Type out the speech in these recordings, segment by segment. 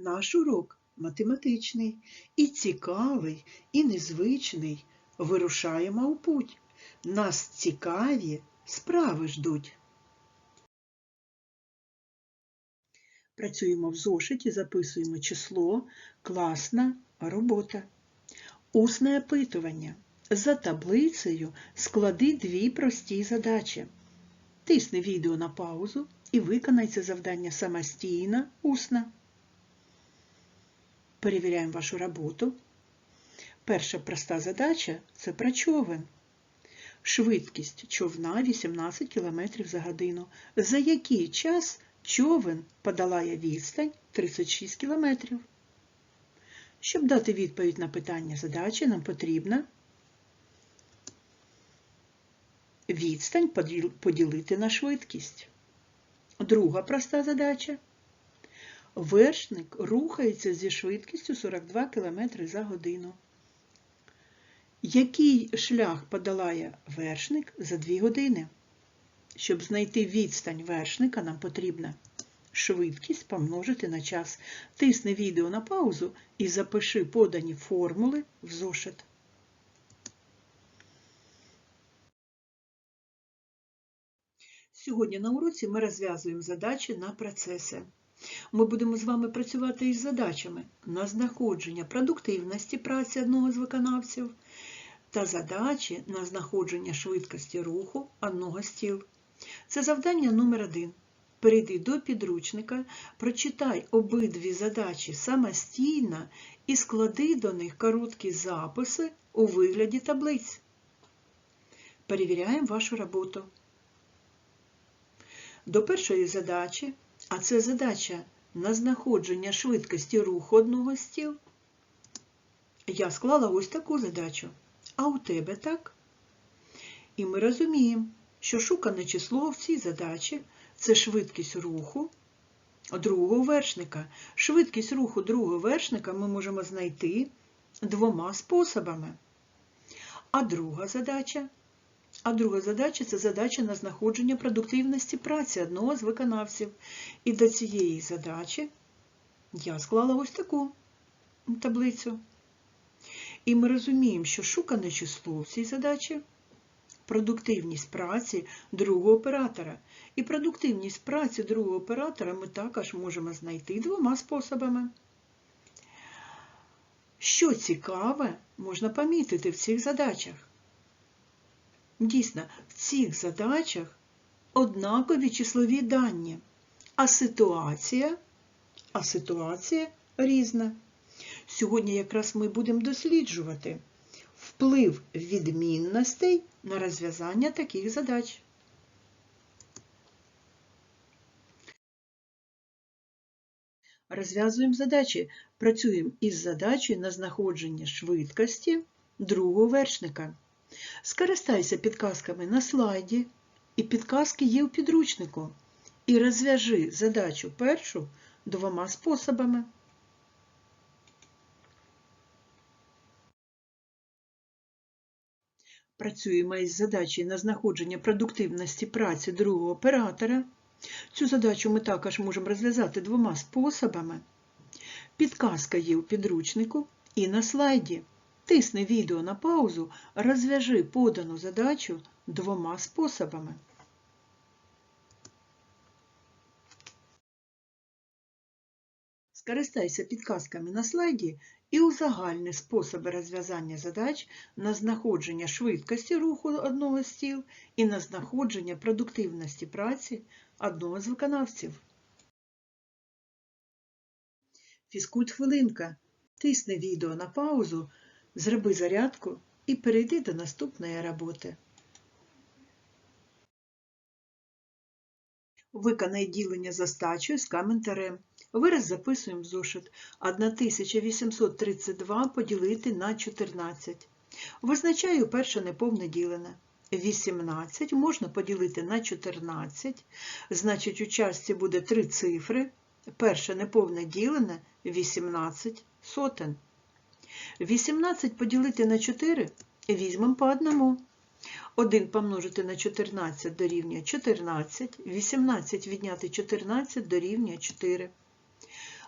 Наш урок математичний, і цікавий, і незвичний. Вирушаємо у путь. Нас цікаві справи ждуть. Працюємо в зошиті, записуємо число, класна робота. Усне опитування. За таблицею склади дві прості задачі. Тисни відео на паузу і виконай це завдання самостійно, усно. Перевіряємо вашу роботу. Перша проста задача це про човен. Швидкість човна 18 км за годину. За який час човен подолає відстань 36 км? Щоб дати відповідь на питання задачі, нам потрібно відстань поділити на швидкість. Друга проста задача. Вершник рухається зі швидкістю 42 км за годину. Який шлях подолає вершник за 2 години? Щоб знайти відстань вершника, нам потрібно швидкість помножити на час. Тисни відео на паузу і запиши подані формули в зошит. Сьогодні на уроці ми розв'язуємо задачі на процеси. Ми будемо з вами працювати із задачами на знаходження продуктивності праці одного з виконавців та задачі на знаходження швидкості руху одного з тіл. Це завдання номер один. Перейди до підручника, прочитай обидві задачі самостійно і склади до них короткі записи у вигляді таблиць. Перевіряємо вашу роботу. До першої задачі, а це задача на знаходження швидкості руху одного з тіл, я склала ось таку задачу. А у тебе так? І ми розуміємо, що шукане число в цій задачі це швидкість руху другого вершника. Швидкість руху другого вершника ми можемо знайти двома способами. А друга задача а друга задача це задача на знаходження продуктивності праці одного з виконавців. І до цієї задачі я склала ось таку таблицю. І ми розуміємо, що шукане число в цій задачі продуктивність праці другого оператора. І продуктивність праці другого оператора ми також можемо знайти двома способами. Що цікаве, можна помітити в цих задачах. Дійсно, в цих задачах однакові числові дані, а ситуація, а ситуація різна. Сьогодні якраз ми будемо досліджувати вплив відмінностей на розв'язання таких задач. Розв'язуємо задачі. Працюємо із задачею на знаходження швидкості другого вершника. Скористайся підказками на слайді, і підказки є у підручнику. І розв'яжи задачу першу двома способами. Працюємо із задачею на знаходження продуктивності праці другого оператора. Цю задачу ми також можемо розв'язати двома способами. Підказка є у підручнику і на слайді. Тисни відео на паузу, розв'яжи подану задачу двома способами. Скористайся підказками на слайді і узагальни способи розв'язання задач на знаходження швидкості руху одного з тіл і на знаходження продуктивності праці одного з виконавців. Фізкульт хвилинка. Тисни відео на паузу, зроби зарядку і перейди до наступної роботи. Виконай ділення за стачею з коментарем. Вираз записуємо в зошит. 1832 поділити на 14. Визначаю перше неповне ділене. 18 можна поділити на 14, значить у частці буде три цифри. Перше неповне ділене 18 сотен. 18 поділити на 4 візьмемо по одному. 1 помножити на 14 дорівнює 14, 18 відняти 14 дорівнює 4.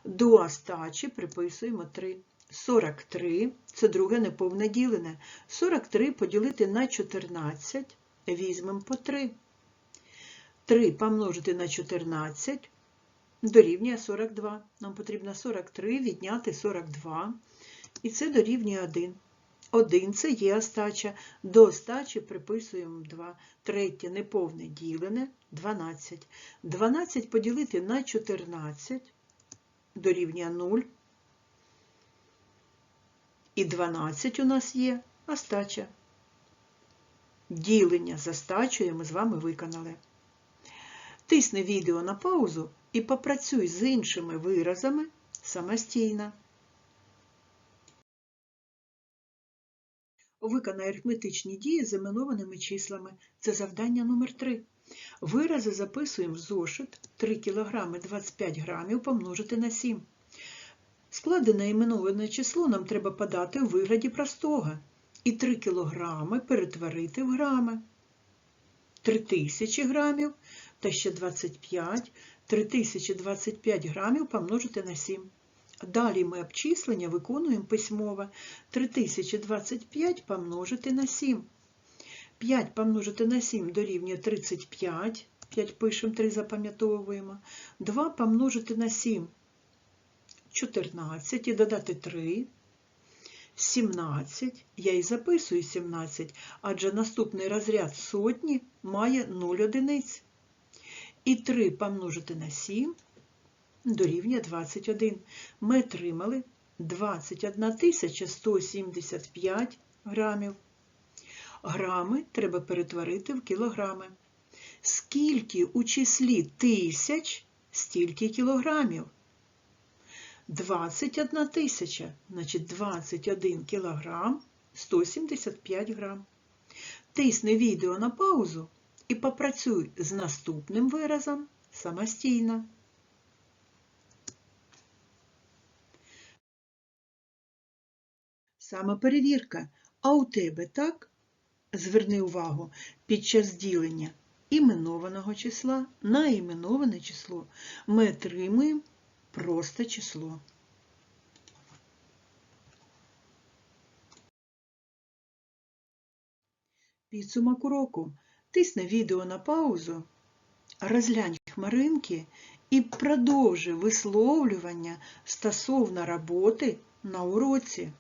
До остачі приписуємо 3. 43 це друге неповне ділене. 43 поділити на 14, візьмемо по 3. 3 помножити на 14 дорівнює 42. Нам потрібно 43 відняти 42. І це дорівнює 1. 1 це є остача. До остачі приписуємо 2. Третє неповне ділене 12. 12 поділити на 14 дорівнює 0. І 12 у нас є остача. Ділення з остачею ми з вами виконали. Тисни відео на паузу і попрацюй з іншими виразами самостійно. Виконай арифметичні дії з іменованими числами. Це завдання номер 3. Вирази записуємо в зошит 3 кг 25 грамів помножити на 7. Складене іменоване число нам треба подати у вигляді простого. І 3 кг перетворити в грами. 3000 грамів та ще 25, 3025 грамів помножити на 7. Далі ми обчислення виконуємо письмово. 3025 помножити на 7. 5 помножити на 7 дорівнює 35. 5 пишемо, 3 запам'ятовуємо. 2 помножити на 7 14 і додати 3. 17. Я і записую 17, адже наступний розряд сотні має 0 одиниць. І 3 помножити на 7 дорівнює 21. Ми отримали 21 175 грамів. Грами треба перетворити в кілограми. Скільки у числі тисяч, стільки кілограмів? 21 тисяча, значить 21 кілограм 175 грам. Тисни відео на паузу і попрацюй з наступним виразом самостійно. Самоперевірка. А у тебе так? Зверни увагу, під час ділення іменованого числа на іменоване число ми отримуємо просто число. Підсумок уроку. Тисни відео на паузу, розглянь хмаринки і продовжи висловлювання стосовно роботи на уроці.